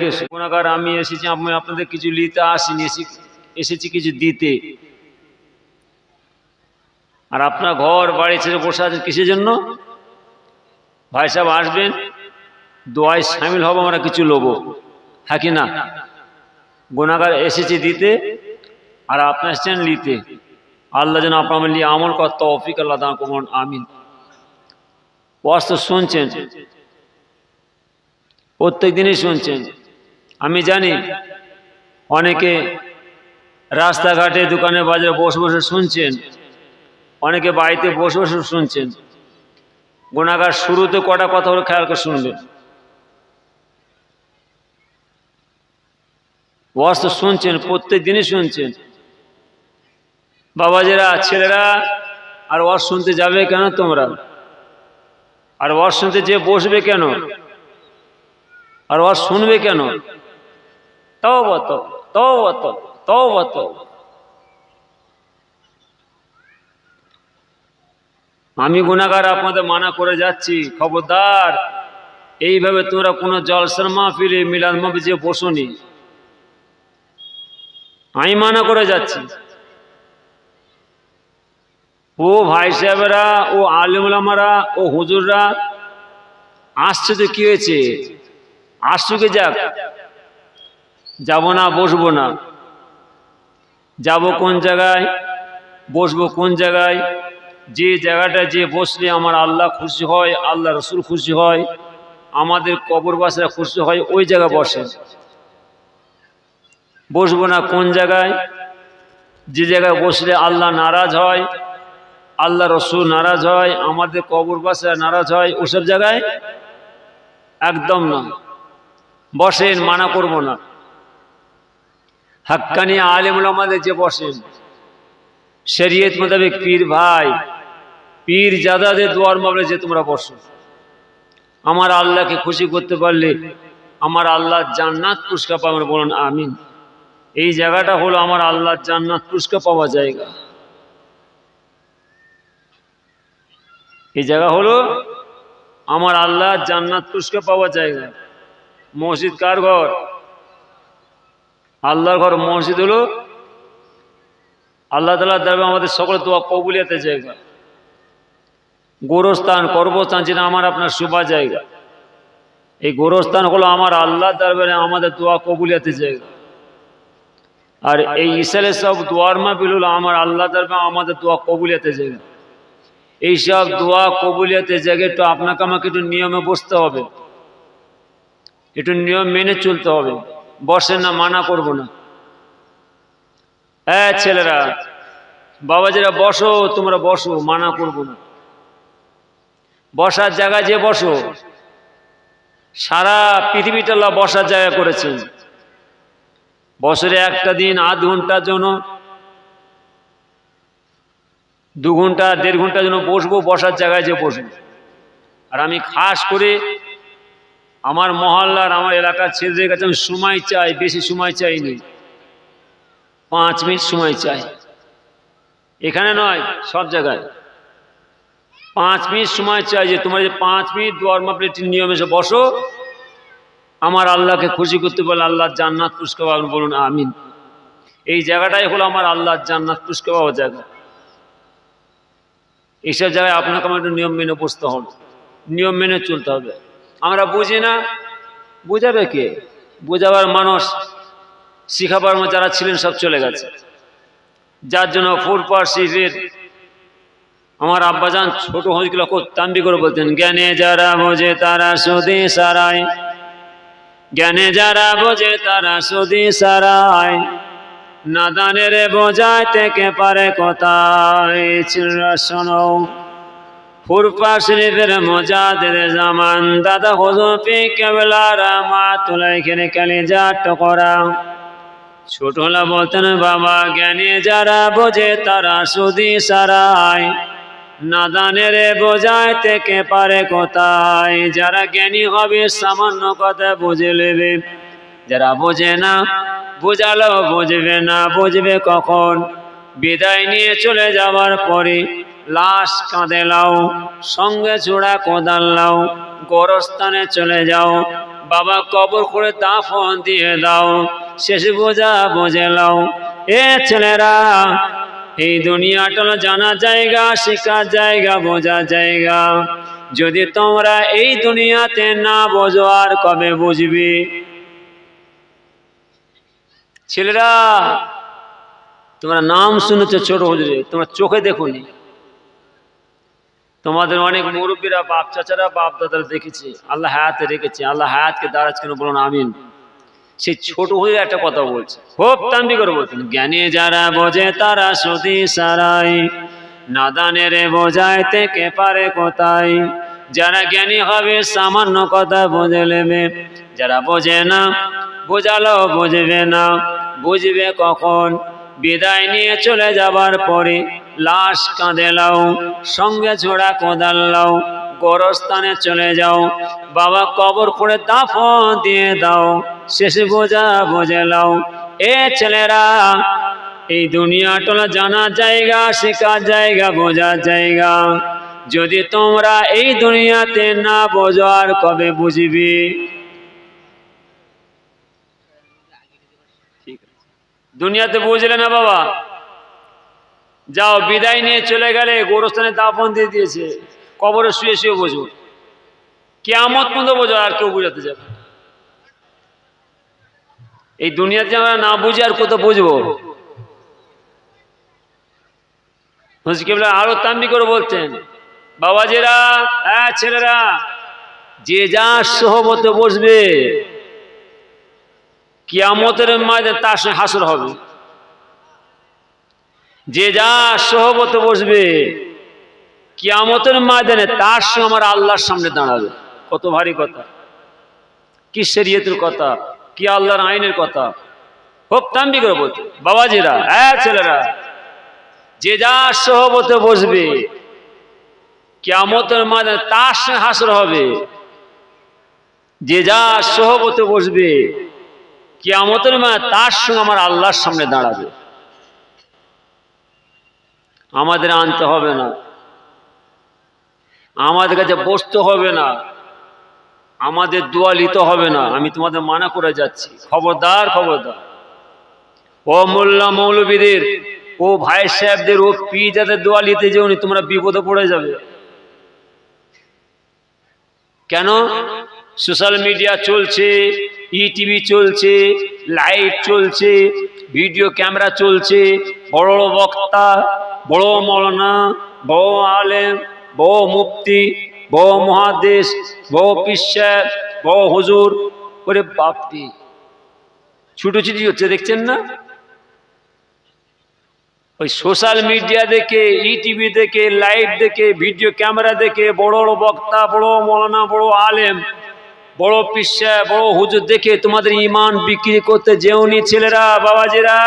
ফিরে গুণাগার, আমি এসেছি, আমি আপনাদের কিছু নিতে আসিনি, এসে- এসেছি কিছু দিতে। আর আপনার ঘর, বাড়ি ছেড়ে বসে আছেন কিসের জন্য? ভাই সাহেব আসবেন, দোয়ায় সামিল আমরা কিছু হ্যাঁ না? এসেছি দিতে, আর আপনার নিতে। আল্লাহ যেন আপনার নিয়ে আমল কর আল্লাহ দান আমিন। ওয়াজ তো শুনছেন, প্রত্যেক দিনই শুনছেন। আমি জানি অনেকে রাস্তাঘাটে দোকানে বাজারে বসে বসে শুনছেন, অনেকে বাড়িতে বসে বসে শুনছেন। গুণাগার শুরুতে কটা কথা হলো খেয়াল করে শুনবেন। ওয়াজ তো শুনছেন, প্রত্যেক দিনই শুনছেন। বাবাজিরা, ছেলেরা, আর ওয়াজ শুনতে যাবে কেন তোমরা? আর ওয়াজ শুনতে যে বসবে কেন? আর ওয়াজ শুনবে কেন? আমি গুণাগার আপনাদের মানা করে যাচ্ছি, খবরদার। এইভাবে তোমরা কোনো জলসার মাহফিলে মিলাদ মাহফিল বসনি। আমি মানা করে যাচ্ছি। ও ভাই সাহেবেরা, ও আলিমুলামারা ও হুজুররা, আসছে তো কি হয়েছে? আসুকে যাক? যাব না, বসবো না। যাব কোন জায়গায়, বসবো কোন জায়গায়, যে জায়গাটা যে বসলে আমার আল্লাহ খুশি হয়, আল্লাহ রসুল খুশি হয়, আমাদের কবরবাসীরা খুশি হয়, ওই জায়গায় বসে বসবো না কোন জায়গায়, যে জায়গায় বসলে আল্লাহ নারাজ হয়, আল্লাহ রসুল নারাজ হয়, আমাদের কবরবাসীরা নারাজ হয়, ওসব জায়গায় একদম না। বসেন, মানা করব না। হাক্কানি আলিমুল আমাদের যে বসেন শরীয়ত মোতাবেক পীর ভাই, পীর জাদাদের দোয়ার মামলে যে তোমরা বসো। আমার আল্লাহকে খুশি করতে পারলে আমার আল্লাহ জান্নাত পুরস্কার পাবেন বলুন, আমিন। এই জায়গাটা হলো আমার আল্লাহ জান্নাত পুরস্কার পাওয়া জায়গা। এই জায়গা হলো আমার আল্লাহ জান্নাত পুরস্কার পাওয়া জায়গা। মসজিদ কার ঘর? আল্লাহর ঘর মসজিদ হলো আল্লাহ তালা দেবে আমাদের সকল দোয়া কবুলিয়াতে জায়গা। গোরস্থান কর্মস্থান যেটা আমার আপনার শুভা জায়গা। এই গোরস্থান হলো আমার আল্লাহ দরবারে আমাদের দোয়া কবুলিয়াতে জায়গা। আর এই ইসালের সব দোয়ার মাহফিল হলো আমার আল্লাহ দরবার আমাদের দোয়া কবুলিয়াতে জায়গা। এইসব দোয়া কবুলিয়াতে জায়গা একটু আপনাকে আমাকে একটু নিয়মে বসতে হবে। একটু নিয়ম মেনে চলতে হবে। বসে না, মানা করব না। হ্যাঁ ছেলেরা বাবা বাবাজিরা, বসো, তোমরা বসো, মানা করব না। বসার জায়গায় যে বসো, সারা পৃথিবীটা বসার জায়গা করেছেন। বছরে একটা দিন, আধ ঘণ্টার জন্য, দু ঘণ্টা, দেড় ঘণ্টার জন্য বসবো, বসার জায়গায় যে বসবো। আর আমি খাস করে আমার মহল্লার আমার এলাকার ছেলেদের কাছে আমি সময় চাই, বেশি সময় চাইনি পাঁচ মিনিট সময় চাই। এখানে নয়, সব জায়গায়। পাঁচ মিনিট সময় চাই যে তোমার যে পাঁচ মিনিট দোয়ার মাপলে নিয়মে এসে বসো। আমার আল্লাহকে খুশি করতে বলে আল্লাহ জান্নাত পুষ্কার পাবেন বলুন আমিন। এই জায়গাটাই হলো আমার আল্লাহ জান্নাত পুষ্কার পাওয়ার জায়গা। এইসব জায়গায় আপনাকে আমার একটু নিয়ম মেনে বসতে হবে। নিয়ম মেনে চলতে হবে। আমরা বুঝি না। বুঝাবে কে? বুঝাবার মানুষ শিখাবার যারা ছিলেন সব চলে গেছে। যার জন্য ফুরপার শিখের আমার আব্বাজান ছোট খুব তাম্বি করে বলতেন, জ্ঞানে যারা বোঝে তারা সুদি সারায়। জ্ঞানে যারা বোঝে তারা সুদি সারায়। নাদানের বোঝায় থেকে পারে কোথায়? শোনো। শরীফের মজাদের জামান। দাদা হজপি কেবলারা মা তুলাই খেলে কালি যা টকরা ছোটলা বলতেন, বাবা, জ্ঞানী যারা বোঝে তারা সুদি সারায় নাদানের বোঝায় থেকে পারে কোথায়। যারা জ্ঞানী হবে সামান্য কথা বুঝে নেবে। যারা বোঝে না বোঝালো বুঝবে না, বুঝবে কখন? বিদায় নিয়ে চলে যাওয়ার পরে লাশ কাঁদে লাও সঙ্গে চূড়া কোদাল লাও গোরস্থানে চলে যাও, বাবা কবর করে দাফন দিয়ে দাও, শেষ বোঝা বোঝে লাও এ ছেলেরা, এই দুনিয়াটা জানা জায়গা শেখার জায়গা, বোঝা জায়গা। যদি তোমরা এই দুনিয়াতে না বোঝো, আর কবে বুঝবি? ছেলেরা, তোমরা নাম শুনেছ ছোট হুজুরে, তোমরা চোখে দেখোনি। তোমাদের অনেক মুরব্বীরা, বাপ চাচারা, বাপ দাদারা দেখেছে, আল্লাহ হায়াতে রেখেছে, আল্লাহ হায়াতকে দাঁড়াজ কেন বলুন, আমিন। সেই ছোট হয়ে একটা কথা বলছে, খুব তাম্বি করে বলছেন জ্ঞানী যারা বোঝে তারা সতী সারাই, নাদানের বোঝায় থেকে পারে কোথায়। যারা জ্ঞানী হবে সামান্য কথা বুঝে নেবে, যারা বোঝে না বোঝালো বুঝবে না, বুঝবে কখন। বিদায় নিয়ে চলে যাবার পরে লাশ কাঁদে লাও সঙ্গে ঝোড়া কোদাল লাও গোরস্থানে চলে যাও, বাবা কবর করে দাফন দিয়ে দাও, শেষে বোঝা বোঝে লাও এ ছেলেরা, এই দুনিয়াটা জানা জায়গা, শেখার জায়গা, বোঝার জায়গা। যদি তোমরা এই দুনিয়াতে না বোঝো, আর কবে বুঝবি? দুনিয়াতে বুঝলে না বাবা। যাও, বিদায় নিয়ে চলে গেলে গোরস্থানে দাফন দিয়ে দিয়েছে। কবরে শুয়ে শুয়ে বোঝো কেমত পর্যন্ত বোঝো আর কেউ বুঝাতে যাবে। এই দুনিয়াতে আমরা না বুঝি আর কত বুঝব। আরও তাম্বি করে বলতেন, বাবাজিরা হ্যাঁ ছেলেরা, যে যা সহবতে বসবে কিয়ামতের মাঝে তার সঙ্গে হাসর হবে। যে যা সহবতে বসবে, কিয়ামতের ময়দানে তার সঙ্গে আমার আল্লাহর সামনে দাঁড়াবে। কত ভারী কথা। কি শরীয়তের কথা, কি আল্লাহর আইনের কথা। খুব তাম্বি বলতে বাবাজিরা হ্যাঁ ছেলেরা, যে যা সহবতে বসবে, কিয়ামতের ময়দানে তার সঙ্গে হাসর হবে। যে যা সহবতে বসবে কিয়ামতের ময়দানে তার সঙ্গে আমার আল্লাহর সামনে দাঁড়াবে। আমাদের আনতে হবে না। আমাদের কাছে বসতে হবে না। আমাদের দোয়া নিতে হবে না। আমি তোমাদের মানা করে যাচ্ছি। খবরদার খবরদার। ও মোল্লা মৌলবীদের, ও ভাই সাহেবদের, ও পি যাদের দোয়া নিতে যেওনি তোমরা বিপদে পড়ে যাবে। কেন? সোশ্যাল মিডিয়া চলছে। ইটিভি চলছে লাইট চলছে ভিডিও ক্যামেরা চলছে, বড় বড় বক্তা, বড় মৌলানা, বড় আলেম, বড় মুফতি, বড় মহাদেশ, বড় পিসাব বড় হুজুর। ওরে বাপটি ছুটোছুটি হচ্ছে, দেখছেন না? ওই সোশ্যাল মিডিয়া দেখে ইটিভি দেখে লাইভ দেখে ভিডিও ক্যামেরা দেখে, বড় বড় বক্তা, বড় মৌলানা, বড় আলেম বড় পিসা, বড় হুজুর দেখে তোমাদের ইমান বিক্রি করতে যেওনি ছেলেরা, বাবাজিরা।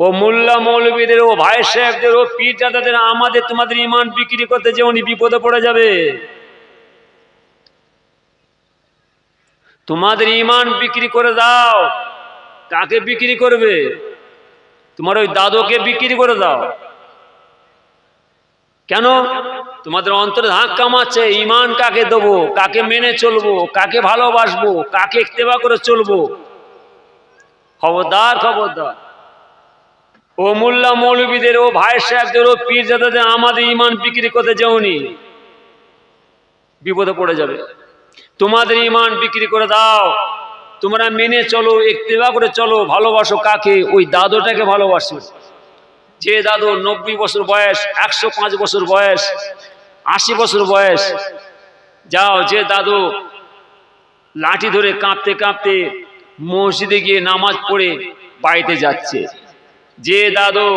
ও মোল্লা মৌলবীদের, ও ভাই সাহেবদের, ও পীর দাদাদের, আমাদের তোমাদের ইমান বিক্রি করতে যেওনি বিপদে পড়ে যাবে। তোমাদের ইমান বিক্রি করে দাও। কাকে বিক্রি করবে? তোমার ওই দাদুকে বিক্রি করে দাও। কেন? তোমাদের অন্তরে ধাক্কা মারছে ইমান কাকে দেবো, কাকে মেনে চলবো, কাকে ভালোবাসবো, কাকে ইত্তেবা করে চলবো? খবরদার খবরদার। ও মোল্লা মৌলবীদের, ও ভাই সাহেবদের, ও পীর জাদাদের আমাদের ইমান বিক্রি করতে যাওনি। বিপদে পড়ে যাবে। তোমাদের ইমান বিক্রি করে দাও। তোমরা মেনে চলো, একতেবা করে চলো, ভালোবাসো কাকে? ওই দাদুটাকে ভালোবাসো। যে দাদু নব্বই বছর বয়স, একশো পাঁচ বছর বয়স, আশি বছর বয়স, যাও যে দাদু লাঠি ধরে কাঁপতে কাঁপতে মসজিদে গিয়ে নামাজ পড়ে বাড়িতে যাচ্ছে। যে দাদু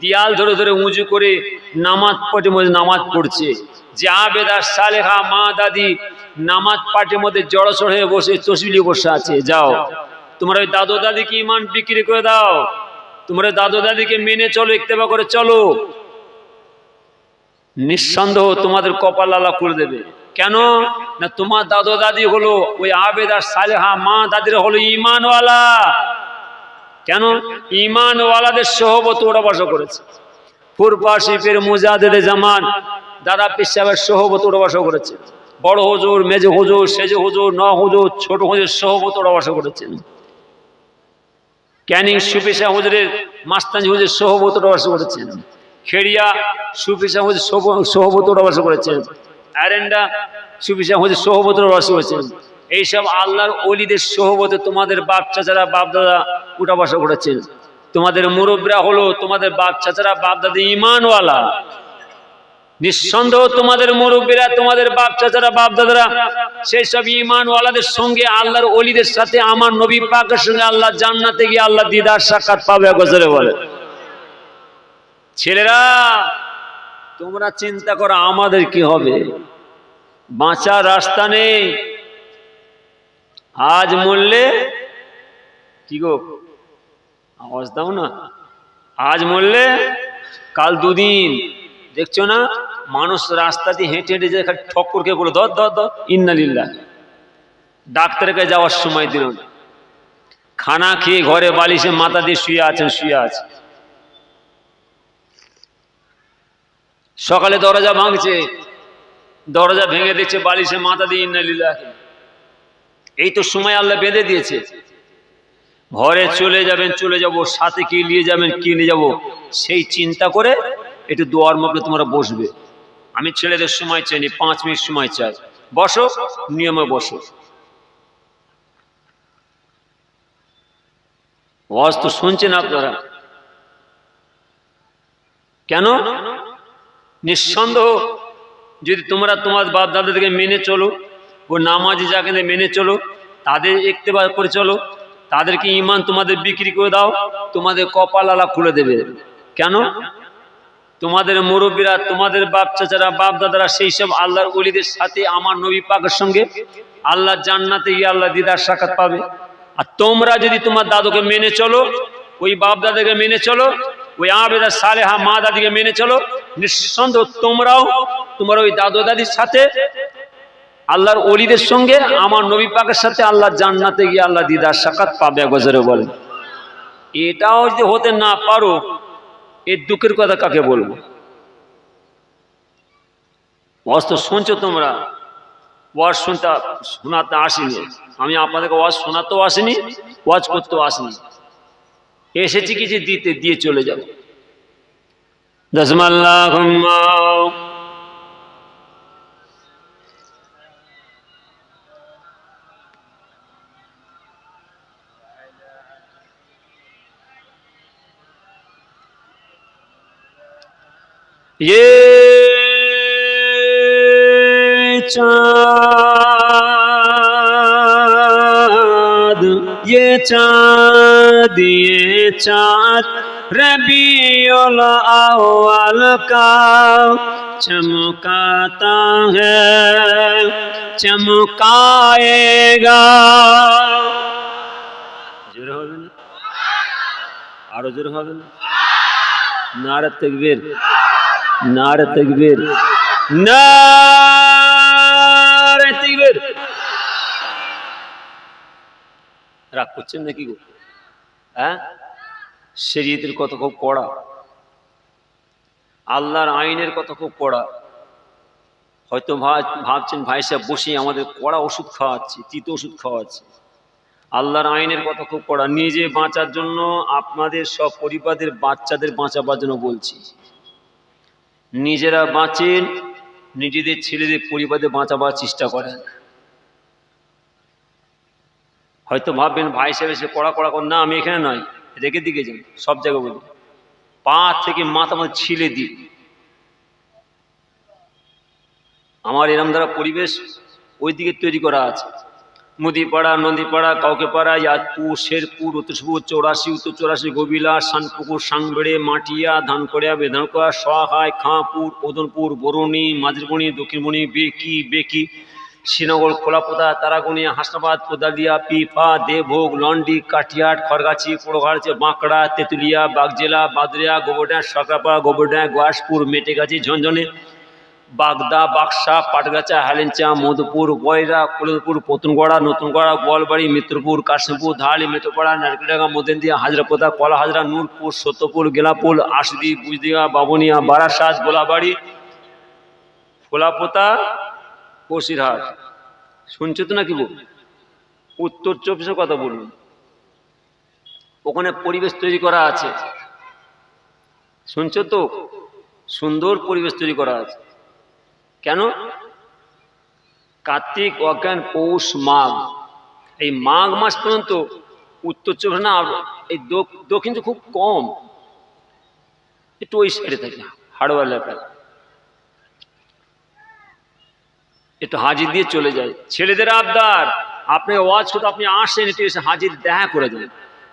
দিয়াল ধরে ধরে উঁচু করে নামাজ পড়ে মধ্যে নামাজ পড়ছে। যে আবেদার সালেহা মা দাদি নামাজ পাটের মধ্যে জড়সড় হয়ে বসে চসিলি বসে আছে। যাও। তোমার ওই দাদু দাদিকে ইমান বিক্রি করে দাও। তোমার দাদু দাদিকে মেনে চলো ইত্তেবা করে চলো। নিঃসন্দেহ তোমাদের কপাল আলা করে দেবে। কেন? না তোমার দাদু দাদি হলো ওই আবেদ আর সালেহা মা দাদিরা হলো ইমানওয়ালা কেন? ইমানওয়ালাদের সহবত ওরা বাসা করেছে। ফুরপা শিফের মুজাদের জামান দাদা পিসাবের সহবত উঠবাস করেছেন বড় হুজুর, মেজ হুজুর, সেজ হুজুর, ন হুজুর, ছোট হুজুর সহবত উঠবাস করেছেন ক্যানিং সুফিসা হুজুরের মাস্তানি হুজুর সহবত উঠবাস করেছেন। খেড়িয়া সুফিসা হুজুর সহবত উঠবাস করেছেন। অ্যারেন্ডা সুফিসা হুজুর সহবত উঠবাস করেছেন। এইসব আল্লাহর অলিদের সহবতে তোমাদের বাপ চাচারা বাপ দাদা করেছেন। তোমাদের মুরব্বরা হলো তোমাদের বাপ চাচারা বাপ দাদা ইমানওয়ালা। নিঃসন্দেহ তোমাদের মুরব্বীরা, তোমাদের বাপ চাচারা বাপ দাদারা সেই সব ইমানওয়ালাদের সঙ্গে আল্লাহর অলিদের সাথে আমার নবী পাকের সঙ্গে আল্লাহ জান্নাতে গিয়ে আল্লাহ দিদার সাক্ষাৎ পাবে গজরে বলে। ছেলেরা, তোমরা চিন্তা করো আমাদের কি হবে? বাঁচার রাস্তা নেই। আজ মরলে কি গো? আওয়াজ দাও না। আজ মরলে কাল দুদিন দেখছ না? মানুষ রাস্তা দিয়ে হেঁটে হেঁটে যে ঠক্কর কে করে ধর ধর ধর ইন্নালিল্লা ডাক্তারের কাছে যাওয়ার সময় দিল না। খানা খেয়ে ঘরে বালিশে মাথা দিয়ে শুয়ে আছেন, শুয়ে আছে। সকালে দরজা ভাঙছে। দরজা ভেঙে দিচ্ছে, বালিশে মাথা দিয়ে ইন্নালিল্লা এই তো সময় আল্লাহ বেঁধে দিয়েছে। ঘরে চলে যাবেন, চলে যাব, সাথে কি নিয়ে যাবেন, কি নিয়ে যাব? সেই চিন্তা করে একটু দোয়ার মধ্যে তোমরা বসবে। আমি ছেলেদের সময় চাইনি পাঁচ মিনিট সময় চাই। বসো, নিয়মে বসো। ওয়াজ তো শুনছেন আপনারা। কেন? নিঃসন্দেহ, যদি তোমরা তোমার বাপ দাদাদেরকে মেনে চলো, ও নামাজি যাকে মেনে চলো, তাদের একতেবার করে চলো, তাদেরকে ইমান তোমাদের বিক্রি করে দাও, তোমাদের কপাল আলা খুলে দেবে। কেন? তোমাদের মুরব্বীরা, তোমাদের বাপ চাচারা, বাপ দাদারা, সেই সব আল্লাহর অলিদের সাথে আমার নবী পাকের সঙ্গে আল্লাহ জান্নাতে গিয়ে আল্লাহ দিদার সাক্ষাৎ পাবে। আর তোমরা যদি তোমার দাদুকে মেনে চলো, ওই বাপ দাদাকে মেনে চলো, ওই আবেদা সালেহা মা দাদিকে মেনে চলো, নিঃসন্দেহ তোমরাও তোমার ওই দাদু দাদির সাথে আল্লাহর অলিদের সঙ্গে আমার নবী পাকের সাথে আল্লাহ জান্নাতে গিয়ে আল্লাহ দিদার সাক্ষাৎ পাবে গজরে বলে এটাও যদি হতে না পারো এর দুঃখের কথা কাকে বলব? ওয়াজ তো শুনছো তোমরা? ওয়াজ শুনতে শোনাতে আসিনি। আমি আপনাদেরকে ওয়াজ শোনাতেও আসিনি, ওয়াজ করতেও আসিনি। এসেছি কিছু দিতে, দিয়ে চলে যাব। দশমাল্লাহ ये चाँद ये चाँद ये चाँद रबीउल अव्वल का चमकाता है चमकाएगा জোরে হবে না আরো জোরে হবে না নারে তকবীর নারে তকবীর নারে তকবীর। রাগ করছেন নাকি গো? হ্যাঁ? শরীয়তের কত খুব কড়া আল্লাহর আইনের কত খুব কড়া হয়তো ভাব- ভাবছেন, ভাই সাহেব, বসে আমাদের কড়া ওষুধ খাওয়াচ্ছে, তিত ওষুধ খাওয়াচ্ছে। আল্লাহর আইনের কথা খুব কড়া নিজে বাঁচার জন্য আপনাদের সব পরিবারের বাচ্চাদের বাঁচাবার জন্য বলছি। নিজেরা বাঁচেন, নিজেদের ছেলেদের পরিবারে বাঁচাবার চেষ্টা করেন। হয়তো ভাববেন, ভাই সাহেব এসে কড়া কড়া কর, না, আমি এখানে নয়, রেখে দিকে যান, সব জায়গায় বলি পা থেকে মাথা মাথা ছিলে দিই আমার এরম দ্বারা পরিবেশ ওই দিকে তৈরি করা আছে। মুদিপাড়া নদীপাড়া কাউকেপাড়া ইয়াদপুর, শেরপুর উত্তরপুর চৌরাশি, উত্তর চৌরাশি, গোবিলা, শানপুকুর, সাংবেড়ে, মাটিয়া, ধানকড়িয়া বেধানকড়া সহায় খাঁপুর ওদনপুর বরুণী মাঝরবণী দক্ষিণমণি, বেকি বেকি, শ্রীনগর, খোলাপোতা, তারাগনিয়া, হাসনাবাদ, কোদালিয়া, পিফা দেবভোগ লন্ডি, কাটিয়াট, খড়গাছি পোড়োঘাড়ছে বাঁকড়া, তেঁতুলিয়া, বাগজেলা, বাদরিয়া গোবরড্যাঁ সরকারপাড়া গোবরড্যাঁ গয়াসপুর, মেটেগাছি ঝঞ্ঝনে বাগদা, বাক্সা, পাটগাছা হালেঞ্চা মধুপুর, গয়রা কলমপুর পতুনগড়া, নতুনগড়া, গোয়ালবাড়ি, মিত্রপুর, কাশিমপুর ধারালি মেটোপাড়া নারকেলডাঙ্গা, মদেন্দিয়া, হাজরাপোতা কলা হাজরা নূরপুর, সত্যপুর, গেলাপুর আশদি বুজদিয়া বাবনিয়া, বারাসাত, গোলাবাড়ি খোলাপোতা বসিরহাট শুনছো তো নাকি বউ? উত্তর চব্বিশের কথা বলুন। ওখানে পরিবেশ তৈরি করা আছে। শুনছো তো? সুন্দর পরিবেশ তৈরি করা আছে। কেন? কার্তিক অজ্ঞান পৌষ মাঘ। এই মাঘ মাস পর্যন্ত উত্তর চব্বিশ না এই দক্ষিণ খুব কম। একটু ওই সাইডে থাকে হাড়োয়া এলাকায়। একটু হাজির দিয়ে চলে যায় ছেলেদের আবদার আপনি ওয়াজ করতে আপনি আসেন একটু এসে হাজির দেখা করে দেন।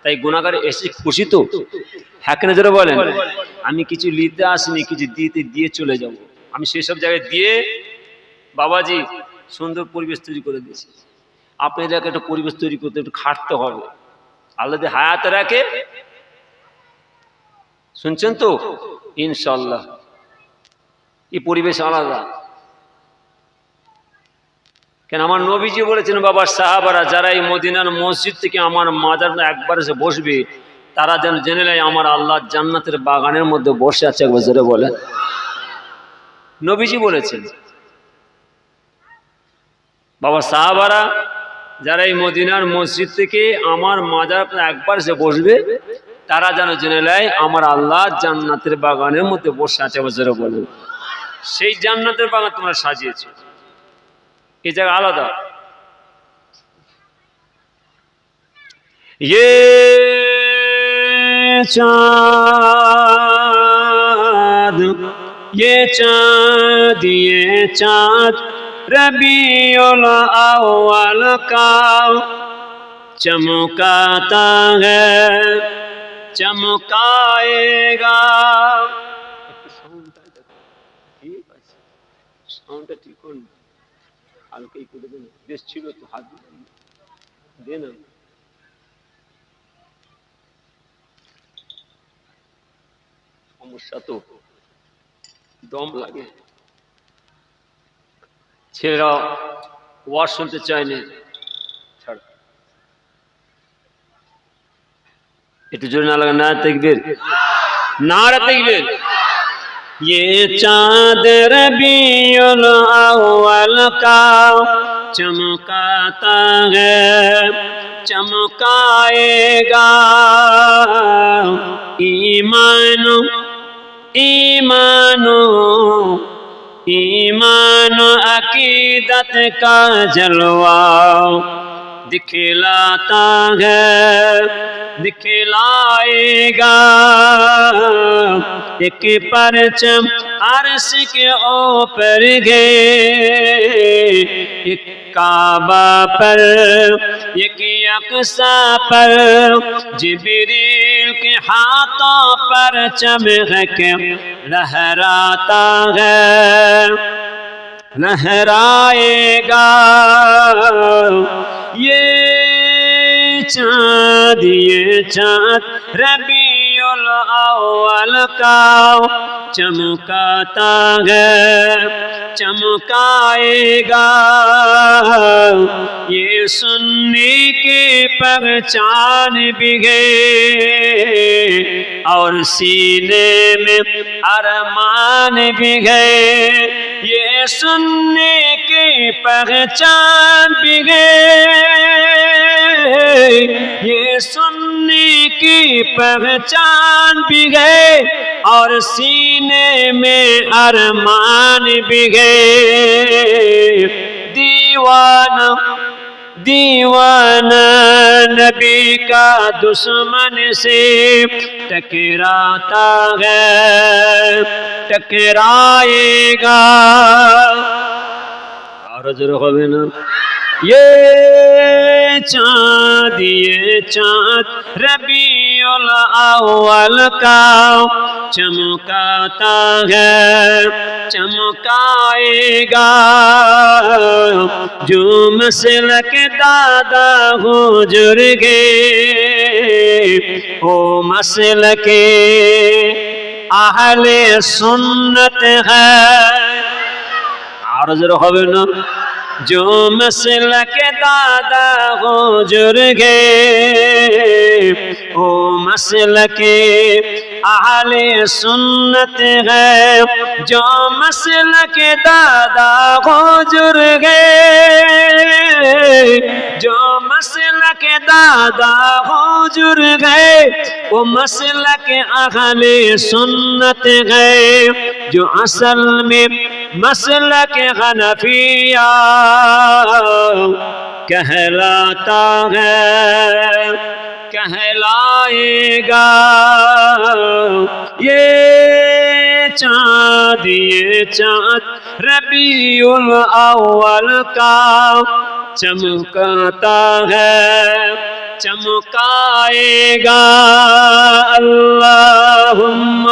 তাই গুণাগার এসে খুশি তো? হ্যাঁ কেন যারা বলেন? আমি কিছু নিতে আসিনি কিছু দিতে দিয়ে চলে যাব। আমি সেই সব জায়গায় দিয়ে বাবাজি সুন্দর পরিবেশ তৈরি করে দিয়েছি। এলাকায় একটা পরিবেশ তৈরি করতে একটু খাটতে হবে। আল্লাহ হায়াতে রাখে, শুনছেন তো? ইনশাল্লাহ এই পরিবেশ আলাদা। কেন আমার নবীজি বলেছেন, বাবা, সাহাবারা যারা এই মদিনার মসজিদ থেকে আমার মাজার একবার এসে বসবে, তারা যেন জেনে নেয়, আমার আল্লাহ জান্নাতের বাগানের মধ্যে বসে আছে, একবার বলে নবীজি বলেছেন, বাবা সাহাবারা যারা এই মদিনার মসজিদ থেকে আমার মাজার একবার সে বসবে, তারা যেন জেনে নেয়, আমার আল্লাহ জান্নাতের বাগানের মধ্যে বসে আছে বছরে বলে সেই জান্নাতের বাগান তোমরা সাজিয়েছ। এই জায়গা আলাদা। ইয়ে চা ये चाँद ये चाँद रबीउल अव्वल का चमकाता है चमकाएगा ঠিক আছে সাউন্ডটা ঠিক করুন হালকাই করে দেন বেশ ছিল তো হাত দিয়ে দে না সমস্যা তো দম লাগে। ছেলেরা ওয়াজ শুনতে চায় না। একটু জোরে না লাগা না তকবীর নারা তকবীর یہ چاند ربیع الاول کا چمکاتا ہے چمکائے گا ایمان ایمانو ایمان و عقیدت کا جلوہ دکھلاتا ہے دکھلائے گا ایک پرچم عرص کے اوپر گے ایک کعبہ پر، ایک یکساں پر۔ جبریل کے ہاتھوں پر چمک لہراتا ہے لہرائے گا۔ یہ چاند یہ چاند ربی الاول کا چمکاتا ہے، چمکائے گا۔ یہ سننے کی پہچان بھی گئے اور سینے میں ارمان بھی گئے یہ سننے کی پہچان بھی گئے پہچان بھی گئے اور سینے میں ارمان بھی گئے دیوان دیوان نبی کا دشمن سے ٹکراتا ہے، ٹکرائے گا۔ اور ضرور یہ چاند یہ چاند ربیع الاول کا چمکاتا ہے چمکائے گا جو مسل کے دادا ہو جر گے وہ مسلک اہل سنت ہے عرض رہو نا जो मसल के दादा गुजर गए ओ मसल के आहले सुन्नत है जो मसल के दादा गुजर गए जो मसल के दादा بزرگ گئے وہ مسئلہ کے اہل سنت گئے جو اصل میں مسئلہ کے حنفیہ کہلاتا ہے کہلائے گا یہ چاند یہ چاند ربیع الاول کا چمکتا ہے چمکائے گا اللہم